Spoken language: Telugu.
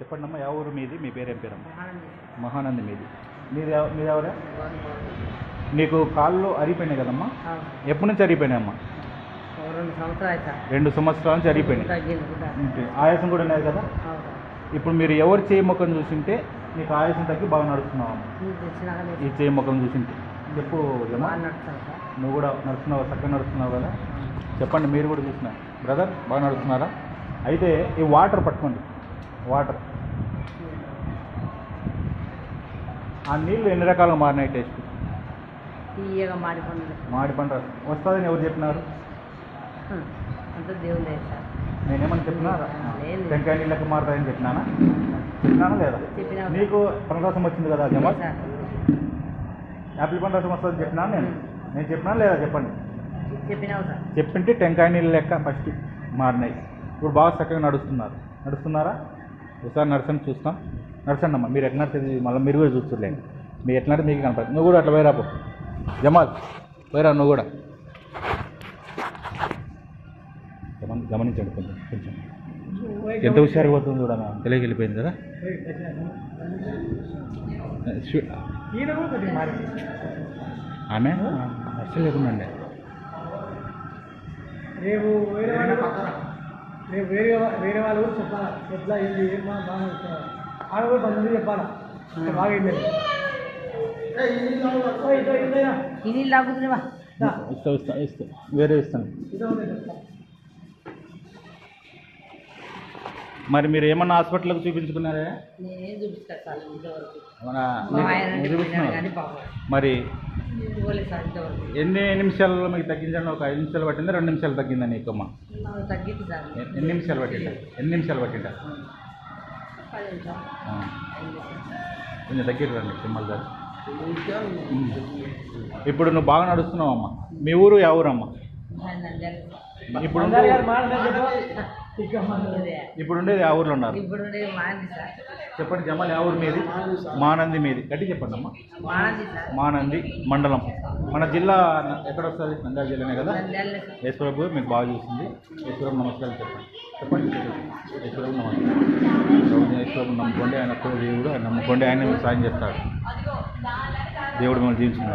చెప్పండి అమ్మా ఏ ఊరు మీది? మీ పేరు పేరమ్మా? ఆనంది మహానంది మీది. మీది ఎవ- మీది ఎవరే? నీకు కాళ్ళు అరిగిపోయినాయి కదమ్మా? ఎప్పటి నుంచి అరిగిపోయినాయి అమ్మా రెండు సంవత్సరాలు అవుతా రెండు సంవత్సరాల నుంచి అరిగిపోయినాయి. ఆయాసం కూడా ఉన్నది కదా. ఇప్పుడు మీరు ఎవరు చేయి ముఖం చూసింటే నీకు ఆయాసం తగ్గి బాగా నడుస్తున్నావు మీరు ఈ చేయి ముఖం చూసింటే. చెప్పు నువ్వు కూడా నడుస్తున్నావు? చక్కగా నడుస్తున్నావు కదా? చెప్పండి మీరు కూడా చూసిన బ్రదర్ బాగా నడుస్తున్నారా? అయితే ఈ వాటర్ పట్టుకోండి. వాటర్. ఆ నీళ్ళు ఎన్ని రకాలుగా మారినాయి టేస్ట్? తీయగా మాడిపోయింది మాడి పంట వస్తుందని ఎవరు చెప్పినారు? అంతా దేవుడు నేనేమని చెప్పినా? లేదు. టెంకాయ నీళ్ళకి మారుతాయని చెప్పినానా? చెప్పినానా లేదా? చెప్పినా నీకు పండరసం వచ్చింది కదా జమా? సార్. యాపిల్ పండరసం వస్తుందని చెప్పినా నేను? నేను చెప్పినా లేదా చెప్పండి? చెప్పినావు సార్. చెప్పింటే టెంకాయ నీళ్ళు లెక్క ఫస్ట్ మారినాయి. ఇప్పుడు బాగా చక్కగా నడుస్తున్నారు. నడుస్తున్నారా? ఒకసారి నడసండి చూస్తాం. నడసండి అమ్మా మీరు ఎట్లా నడిచేది? మళ్ళీ మీరు కూడా చూస్తులేండి మీరు ఎట్లా నడితే మీకు కనపడుతుంది నువ్వు కూడా అట్లా పోయిరా జమాల్ పోయిరా నువ్వు కూడా. గమని గమనించండి కొంచెం కొంచెం. ఎంత హుషారు పోతుంది కూడా తెలియకి వెళ్ళిపోయింది కదా. ఆమె? అస్సలు లేకుండా రేపు వేరే వాళ్ళు రేపు వేరే వేరే వాళ్ళు కూడా చెప్పాలా ఎట్లా ఏంది ఏం మా బాగా నడుస్తున్నారు ఆమె కూడా పది చెప్పాలా. బాగా అయింది. ఈ నీళ్ళు లాగుతున్నావా ఇస్తా ఇస్తా ఇస్తా. వేరే ఇస్తాను. మరి మీరు ఏమన్నా హాస్పిటల్కి చూపించుకున్నారా? మీరు సార్ ఇంతవరకు ఎన్ని నిమిషాల్లో మీకు తగ్గించండి ఒక ఐదు నిమిషాలు పట్టిందా? రెండు నిమిషాలు తగ్గిందా నీకు అమ్మ తగ్గింది సార్. ఎన్ని నిమిషాలు పట్టిందా? ఎన్ని నిమిషాలు పట్టిందా? పది నిమిషాలు. ఆ, అయింది సార్. కొంచెం దగ్గర తిమ్మల్ గారు. ఉమ్. ఇప్పుడు నువ్వు బాగా నడుస్తున్నావు అమ్మ మీ ఊరు ఆయన నంద్యాల సార్. ఇప్పుడు. ఇప్పుడు ఉండేది ఆ ఊర్లో ఉన్నారు. ఇప్పుడు ఉండేది మానంది సార్. చెప్పండి జమాల్ యా ఊరు మీది? మానంది మీది. గట్టి చెప్పండి అమ్మ. మానంది సార్. మానంది మండలం. మన జిల్లా ఎక్కడ వస్తుంది నంద్యాల జిల్లానే కదా? ఈశ్వరపు మీకు బాగా చూసింది. ఈశ్వరం నమస్కారం చెప్పండి. చెప్పండి ఈశ్వరం నమస్కారం. ఈశ్వరం నమ్ముకోండి ఆయన కూడా దేవుడు ఆయన నమ్ముకోండి ఆయన మీకు సాయం చేస్తాడు. దేవుడు మిమ్మల్ని జీవించిన